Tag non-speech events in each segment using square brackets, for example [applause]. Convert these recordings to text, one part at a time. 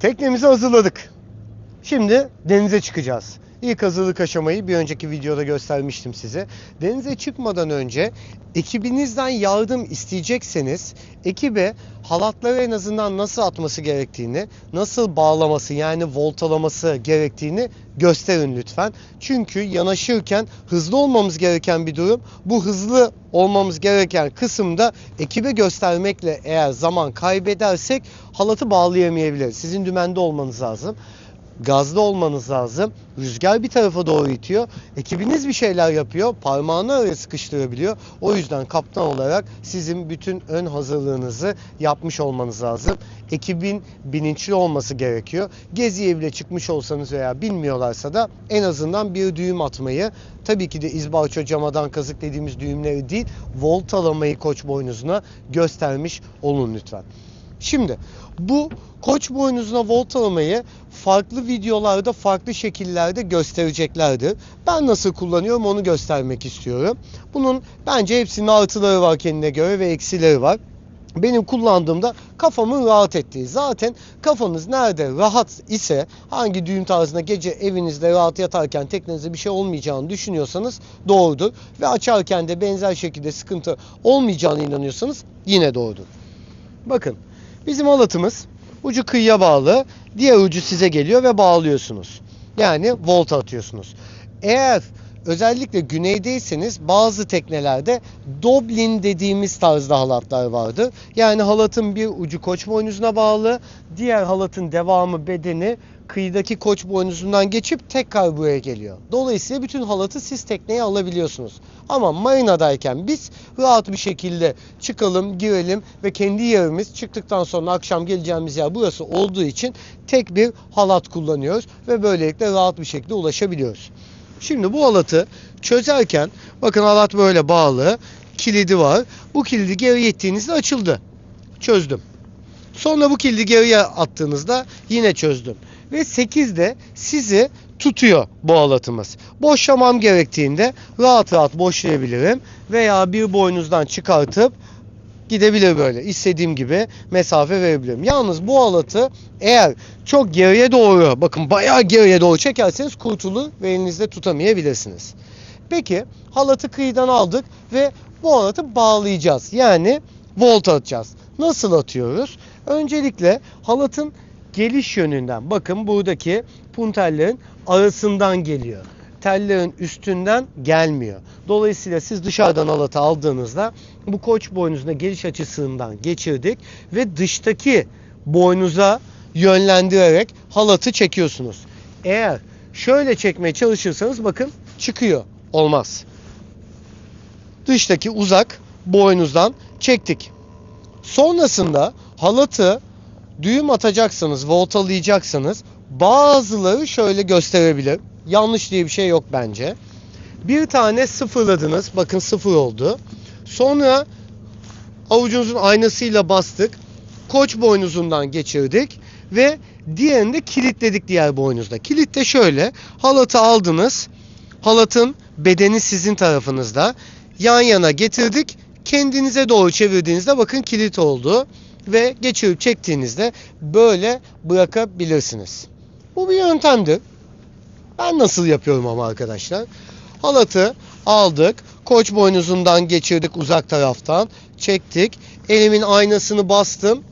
Teknemizi hazırladık. Şimdi denize çıkacağız. İlk hazırlık aşamayı bir önceki videoda göstermiştim size. Denize çıkmadan önce ekibinizden yardım isteyecekseniz ekibe halatları en azından nasıl atması gerektiğini, nasıl bağlaması yani voltalaması gerektiğini gösterin lütfen. Çünkü yanaşırken hızlı olmamız gereken bir durum. Bu hızlı olmamız gereken kısımda ekibe göstermekle eğer zaman kaybedersek halatı bağlayamayabiliriz. Sizin dümende olmanız lazım gazlı olmanız lazım. Rüzgar bir tarafa doğru itiyor. Ekibiniz bir şeyler yapıyor. Parmağını araya sıkıştırabiliyor. O yüzden kaptan olarak sizin bütün ön hazırlığınızı yapmış olmanız lazım. Ekibin bilinçli olması gerekiyor. Geziye bile çıkmış olsanız veya bilmiyorlarsa da en azından bir düğüm atmayı tabii ki de izbarço camadan kazık dediğimiz düğümleri değil voltalamayı koç boynuzuna göstermiş olun lütfen. Şimdi bu koç boynuzuna voltalamayı farklı videolarda farklı şekillerde göstereceklerdir. Ben nasıl kullanıyorum onu göstermek istiyorum. Bunun bence hepsinin artıları var kendine göre ve eksileri var. Benim kullandığımda kafamın rahat ettiği. Zaten kafanız nerede rahat ise hangi düğüm tarzına gece evinizde rahat yatarken teknenize bir şey olmayacağını düşünüyorsanız doğrudur. Ve açarken de benzer şekilde sıkıntı olmayacağını inanıyorsanız yine doğrudur. Bakın bizim halatımız ucu kıyıya bağlı diğer ucu size geliyor ve bağlıyorsunuz. Yani volta atıyorsunuz. Eğer özellikle güneydeyseniz bazı teknelerde Doblin dediğimiz tarzda halatlar vardır. Yani halatın bir ucu koç boynuzuna bağlı, diğer halatın devamı bedeni kıyıdaki koç boynuzundan geçip tekrar buraya geliyor. Dolayısıyla bütün halatı siz tekneye alabiliyorsunuz. Ama marinadayken biz rahat bir şekilde çıkalım, girelim ve kendi yerimiz çıktıktan sonra akşam geleceğimiz yer burası olduğu için tek bir halat kullanıyoruz ve böylelikle rahat bir şekilde ulaşabiliyoruz. Şimdi bu halatı çözerken bakın halat böyle bağlı, kilidi var. Bu kilidi geri ittiğinizde açıldı. Çözdüm. Sonra bu kilidi geriye attığınızda yine çözdüm. Ve 8'de sizi tutuyor bu halatımız. Boşlamam gerektiğinde rahat rahat boşlayabilirim. Veya bir boynuzdan çıkartıp gidebilir böyle. İstediğim gibi mesafe verebilirim. Yalnız bu halatı eğer çok geriye doğru bakın bayağı geriye doğru çekerseniz kurtulur ve elinizde tutamayabilirsiniz. Peki halatı kıyıdan aldık ve bu halatı bağlayacağız. Yani volt atacağız. Nasıl atıyoruz? Öncelikle halatın geliş yönünden bakın buradaki puntellerin arasından geliyor. Tellerin üstünden gelmiyor. Dolayısıyla siz dışarıdan halatı aldığınızda bu koç boynuzuna geliş açısından geçirdik ve dıştaki boynuza yönlendirerek halatı çekiyorsunuz. Eğer şöyle çekmeye çalışırsanız bakın çıkıyor. Olmaz. Dıştaki uzak boynuzdan çektik. Sonrasında halatı düğüm atacaksanız, voltalayacaksanız bazıları şöyle gösterebilir. Yanlış diye bir şey yok bence. Bir tane sıfırladınız. Bakın sıfır oldu. Sonra avucunuzun aynasıyla bastık. Koç boynuzundan geçirdik ve diğerini de kilitledik diğer boynuzda. Kilit de şöyle. Halatı aldınız. Halatın bedeni sizin tarafınızda. Yan yana getirdik. Kendinize doğru çevirdiğinizde bakın kilit oldu ve geçirip çektiğinizde böyle bırakabilirsiniz. Bu bir yöntemdir. Ben nasıl yapıyorum ama arkadaşlar? Halatı aldık. Koç boynuzundan geçirdik uzak taraftan. Çektik. Elimin aynasını bastım.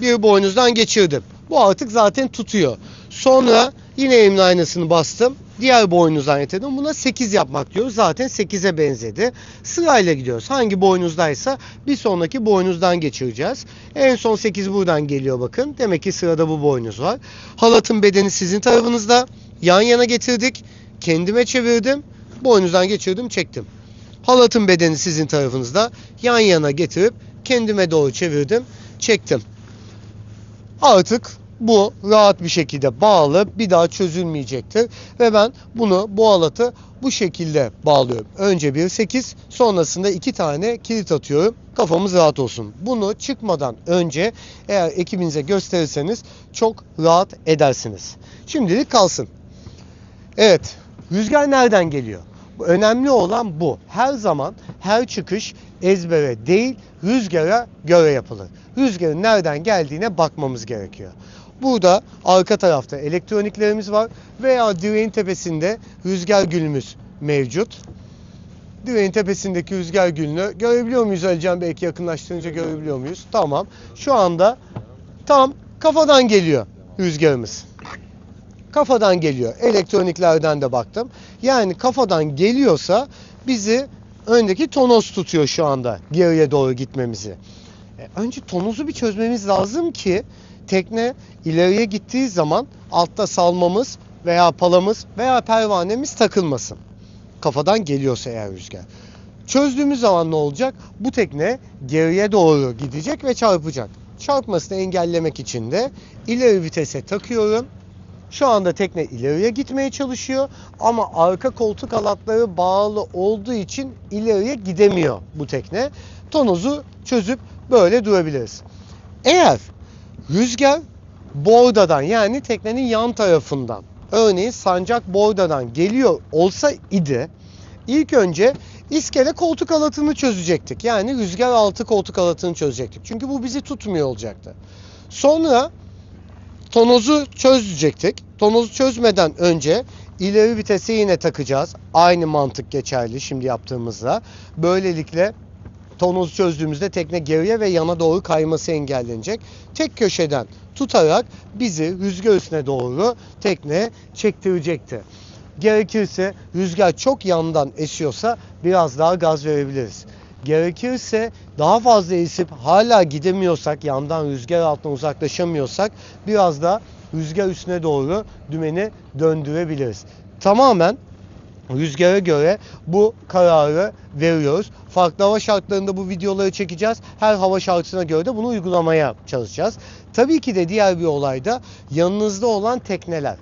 Bir boynuzdan geçirdim. Bu artık zaten tutuyor. Sonra yine elimin aynasını bastım. Diğer boynuzdan getirdim. Buna 8 yapmak diyoruz. Zaten 8'e benzedi. Sırayla gidiyoruz. Hangi boynuzdaysa bir sonraki boynuzdan geçireceğiz. En son 8 buradan geliyor bakın. Demek ki sırada bu boynuz var. Halatın bedeni sizin tarafınızda. Yan yana getirdik. Kendime çevirdim. Boynuzdan geçirdim, çektim. Halatın bedeni sizin tarafınızda. Yan yana getirip kendime doğru çevirdim, çektim. Artık bu rahat bir şekilde bağlı bir daha çözülmeyecektir. Ve ben bunu bu halatı bu şekilde bağlıyorum. Önce bir 8 sonrasında iki tane kilit atıyorum. Kafamız rahat olsun. Bunu çıkmadan önce eğer ekibinize gösterirseniz çok rahat edersiniz. Şimdilik kalsın. Evet rüzgar nereden geliyor? Önemli olan bu. Her zaman her çıkış ezbere değil rüzgara göre yapılır. Rüzgarın nereden geldiğine bakmamız gerekiyor. Burada arka tarafta elektroniklerimiz var veya direğin tepesinde rüzgar gülümüz mevcut. Direğin tepesindeki rüzgar gülünü görebiliyor muyuz Alican? Belki yakınlaştırınca görebiliyor muyuz? Tamam. Şu anda tam kafadan geliyor rüzgarımız. Kafadan geliyor. Elektroniklerden de baktım. Yani kafadan geliyorsa bizi öndeki tonoz tutuyor şu anda geriye doğru gitmemizi. E, önce tonozu bir çözmemiz lazım ki tekne ileriye gittiği zaman altta salmamız veya palamız veya pervanemiz takılmasın. Kafadan geliyorsa eğer rüzgar. Çözdüğümüz zaman ne olacak? Bu tekne geriye doğru gidecek ve çarpacak. Çarpmasını engellemek için de ileri vitese takıyorum. Şu anda tekne ileriye gitmeye çalışıyor ama arka koltuk halatları bağlı olduğu için ileriye gidemiyor bu tekne. Tonozu çözüp böyle durabiliriz. Eğer rüzgar bordadan yani teknenin yan tarafından örneğin sancak bordadan geliyor olsa idi ilk önce iskele koltuk halatını çözecektik. Yani rüzgar altı koltuk halatını çözecektik. Çünkü bu bizi tutmuyor olacaktı. Sonra tonozu çözecektik. Tonozu çözmeden önce ileri vitese yine takacağız. Aynı mantık geçerli şimdi yaptığımızda. Böylelikle tonozu çözdüğümüzde tekne geriye ve yana doğru kayması engellenecek. Tek köşeden tutarak bizi rüzgar üstüne doğru tekne çektirecekti. Gerekirse rüzgar çok yandan esiyorsa biraz daha gaz verebiliriz. Gerekirse daha fazla esip hala gidemiyorsak, yandan rüzgar altına uzaklaşamıyorsak biraz da rüzgar üstüne doğru dümeni döndürebiliriz. Tamamen rüzgara göre bu kararı veriyoruz. Farklı hava şartlarında bu videoları çekeceğiz. Her hava şartına göre de bunu uygulamaya çalışacağız. Tabii ki de diğer bir olay da yanınızda olan tekneler.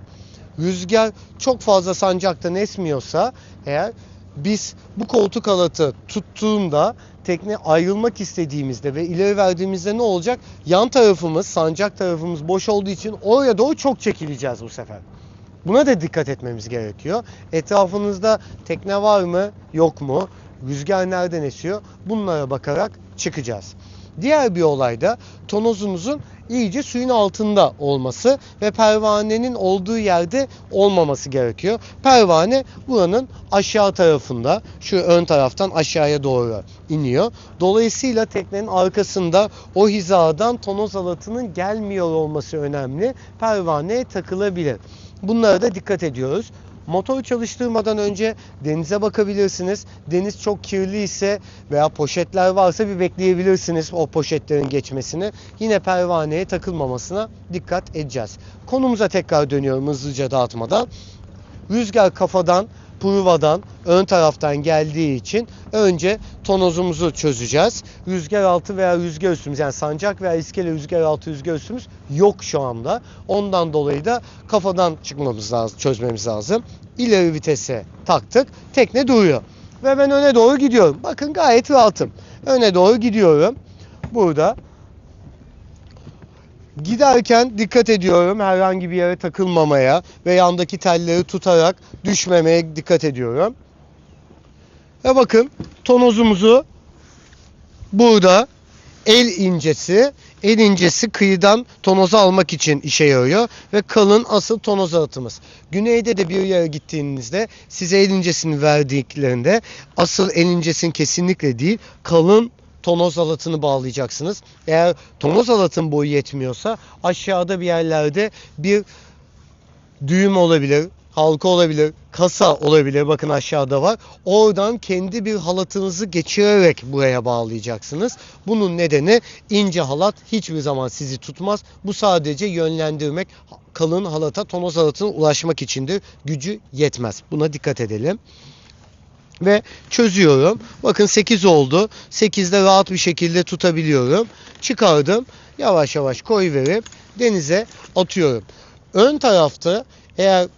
Rüzgar çok fazla sancaktan esmiyorsa eğer biz bu koltuk halatı tuttuğunda tekne ayrılmak istediğimizde ve ileri verdiğimizde ne olacak? Yan tarafımız, sancak tarafımız boş olduğu için oraya doğru çok çekileceğiz bu sefer. Buna da dikkat etmemiz gerekiyor. Etrafınızda tekne var mı, yok mu? Rüzgar nereden esiyor? Bunlara bakarak çıkacağız. Diğer bir olay da tonozumuzun iyice suyun altında olması ve pervanenin olduğu yerde olmaması gerekiyor. Pervane buranın aşağı tarafında, şu ön taraftan aşağıya doğru iniyor. Dolayısıyla teknenin arkasında o hizadan tonoz halatının gelmiyor olması önemli. Pervaneye takılabilir. Bunlara da dikkat ediyoruz. Motor çalıştırmadan önce denize bakabilirsiniz. Deniz çok kirli ise veya poşetler varsa bir bekleyebilirsiniz o poşetlerin geçmesini. Yine pervaneye takılmamasına dikkat edeceğiz. Konumuza tekrar dönüyorum hızlıca dağıtmadan. Rüzgar kafadan, pruvadan, ön taraftan geldiği için önce tonozumuzu çözeceğiz. Rüzgar altı veya rüzgar üstümüz yani sancak veya iskele rüzgar altı rüzgar üstümüz yok şu anda. Ondan dolayı da kafadan çıkmamız lazım, çözmemiz lazım. İleri vitese taktık. Tekne duruyor. Ve ben öne doğru gidiyorum. Bakın gayet rahatım. Öne doğru gidiyorum. Burada Giderken dikkat ediyorum herhangi bir yere takılmamaya ve yandaki telleri tutarak düşmemeye dikkat ediyorum. Ve bakın tonozumuzu burada el incesi, el incesi kıyıdan tonozu almak için işe yarıyor ve kalın asıl tonoz atımız. Güneyde de bir yere gittiğinizde size el incesini verdiklerinde asıl el incesini kesinlikle değil kalın tonoz halatını bağlayacaksınız. Eğer tonoz halatın boyu yetmiyorsa aşağıda bir yerlerde bir düğüm olabilir, halka olabilir, kasa olabilir. Bakın aşağıda var. Oradan kendi bir halatınızı geçirerek buraya bağlayacaksınız. Bunun nedeni ince halat hiçbir zaman sizi tutmaz. Bu sadece yönlendirmek kalın halata, tonoz halatına ulaşmak içindir. Gücü yetmez. Buna dikkat edelim ve çözüyorum. Bakın 8 oldu. 8'de rahat bir şekilde tutabiliyorum. Çıkardım. Yavaş yavaş koy verip denize atıyorum. Ön tarafta eğer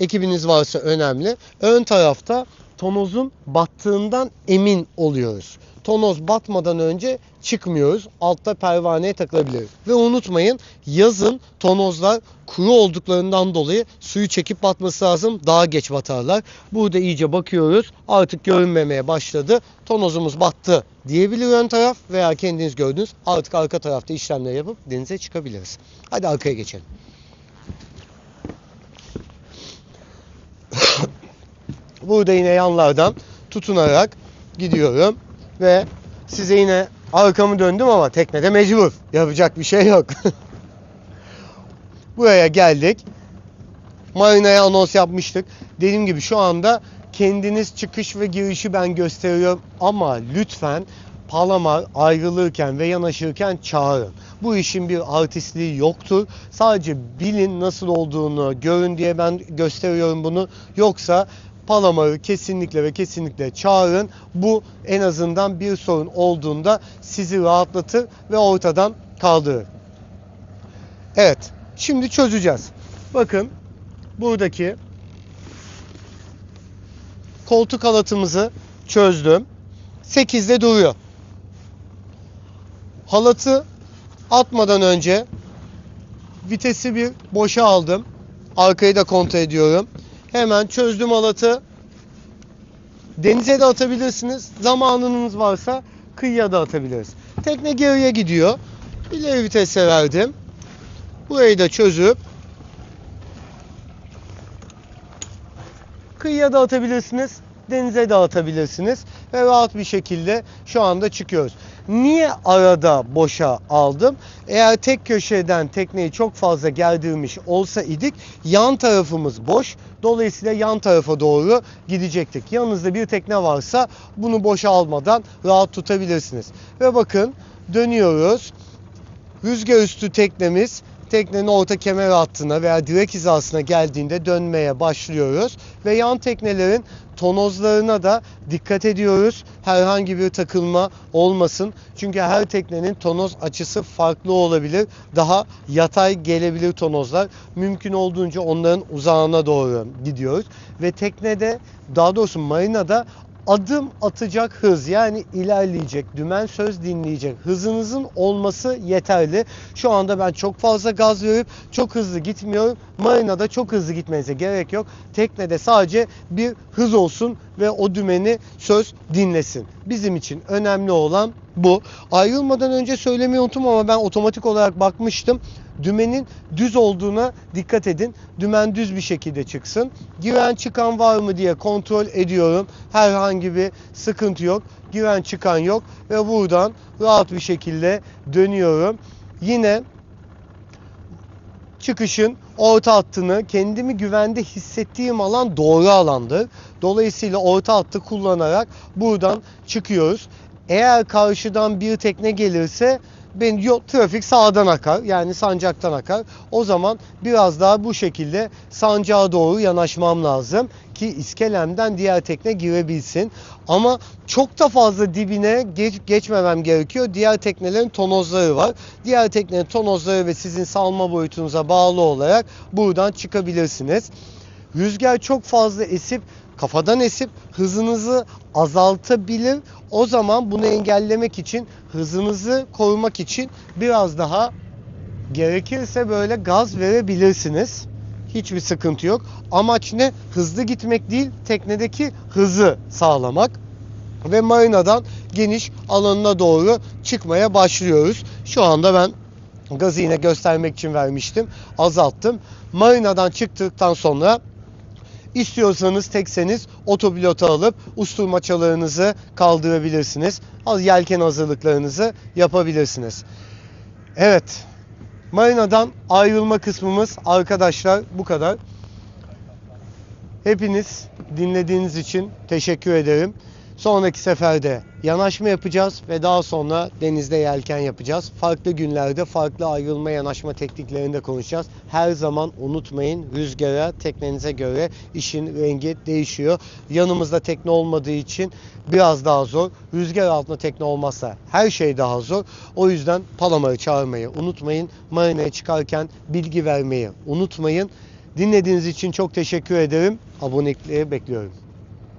ekibiniz varsa önemli. Ön tarafta tonozun battığından emin oluyoruz. tonoz batmadan önce çıkmıyoruz. Altta pervaneye takılabiliriz. Ve unutmayın yazın tonozlar kuru olduklarından dolayı suyu çekip batması lazım. Daha geç batarlar. Burada iyice bakıyoruz. Artık görünmemeye başladı. Tonozumuz battı diyebilir ön taraf veya kendiniz gördünüz. Artık arka tarafta işlemler yapıp denize çıkabiliriz. Hadi arkaya geçelim. Burada yine yanlardan tutunarak gidiyorum ve size yine arkamı döndüm ama teknede mecbur. Yapacak bir şey yok. [laughs] Buraya geldik. Marina'ya anons yapmıştık. Dediğim gibi şu anda kendiniz çıkış ve girişi ben gösteriyorum ama lütfen Palamar ayrılırken ve yanaşırken çağırın. Bu işin bir artistliği yoktur. Sadece bilin nasıl olduğunu görün diye ben gösteriyorum bunu. Yoksa Palamar'ı kesinlikle ve kesinlikle çağırın. Bu en azından bir sorun olduğunda sizi rahatlatır ve ortadan kaldırır. Evet, şimdi çözeceğiz. Bakın buradaki koltuk halatımızı çözdüm. 8'de duruyor. Halatı atmadan önce vitesi bir boşa aldım. Arkayı da kontrol ediyorum. Hemen çözdüm halatı. Denize de atabilirsiniz. Zamanınız varsa kıyıya da atabiliriz. Tekne geriye gidiyor. İleri vitese verdim. Burayı da çözüp kıyıya da atabilirsiniz. Denize de atabilirsiniz. Ve rahat bir şekilde şu anda çıkıyoruz. Niye arada boşa aldım? Eğer tek köşeden tekneyi çok fazla gerdirmiş olsa idik yan tarafımız boş. Dolayısıyla yan tarafa doğru gidecektik. Yanınızda bir tekne varsa bunu boşa almadan rahat tutabilirsiniz. Ve bakın dönüyoruz. Rüzgar üstü teknemiz teknenin orta kemer hattına veya direk hizasına geldiğinde dönmeye başlıyoruz. Ve yan teknelerin tonozlarına da dikkat ediyoruz. Herhangi bir takılma olmasın. Çünkü her teknenin tonoz açısı farklı olabilir. Daha yatay gelebilir tonozlar. Mümkün olduğunca onların uzağına doğru gidiyoruz. Ve teknede daha doğrusu marinada adım atacak hız yani ilerleyecek, dümen söz dinleyecek hızınızın olması yeterli. Şu anda ben çok fazla gaz verip çok hızlı gitmiyorum. Marinada çok hızlı gitmenize gerek yok. Teknede sadece bir hız olsun ve o dümeni söz dinlesin. Bizim için önemli olan bu. Ayrılmadan önce söylemeyi unuttum ama ben otomatik olarak bakmıştım. Dümenin düz olduğuna dikkat edin. Dümen düz bir şekilde çıksın. Giren çıkan var mı diye kontrol ediyorum. Herhangi bir sıkıntı yok. Giren çıkan yok ve buradan rahat bir şekilde dönüyorum. Yine çıkışın orta hattını kendimi güvende hissettiğim alan doğru alandır. Dolayısıyla orta hattı kullanarak buradan çıkıyoruz. Eğer karşıdan bir tekne gelirse ben yol trafik sağdan akar yani sancaktan akar. O zaman biraz daha bu şekilde sancağa doğru yanaşmam lazım ki iskelemden diğer tekne girebilsin. Ama çok da fazla dibine geç, geçmemem gerekiyor. Diğer teknelerin tonozları var. Diğer teknenin tonozları ve sizin salma boyutunuza bağlı olarak buradan çıkabilirsiniz. Rüzgar çok fazla esip kafadan esip hızınızı azaltabilir. O zaman bunu engellemek için hızınızı korumak için biraz daha gerekirse böyle gaz verebilirsiniz. Hiçbir sıkıntı yok. Amaç ne? Hızlı gitmek değil, teknedeki hızı sağlamak. Ve marinadan geniş alanına doğru çıkmaya başlıyoruz. Şu anda ben gazı yine göstermek için vermiştim. Azalttım. Marinadan çıktıktan sonra İstiyorsanız tekseniz otopilota alıp usturmaçalarınızı kaldırabilirsiniz. Az yelken hazırlıklarınızı yapabilirsiniz. Evet. Marinadan ayrılma kısmımız arkadaşlar bu kadar. Hepiniz dinlediğiniz için teşekkür ederim. Sonraki seferde yanaşma yapacağız ve daha sonra denizde yelken yapacağız. Farklı günlerde farklı ayrılma yanaşma tekniklerinde konuşacağız. Her zaman unutmayın rüzgara teknenize göre işin rengi değişiyor. Yanımızda tekne olmadığı için biraz daha zor. Rüzgar altında tekne olmazsa her şey daha zor. O yüzden palamarı çağırmayı unutmayın. Marinaya çıkarken bilgi vermeyi unutmayın. Dinlediğiniz için çok teşekkür ederim. Abonelikleri bekliyorum.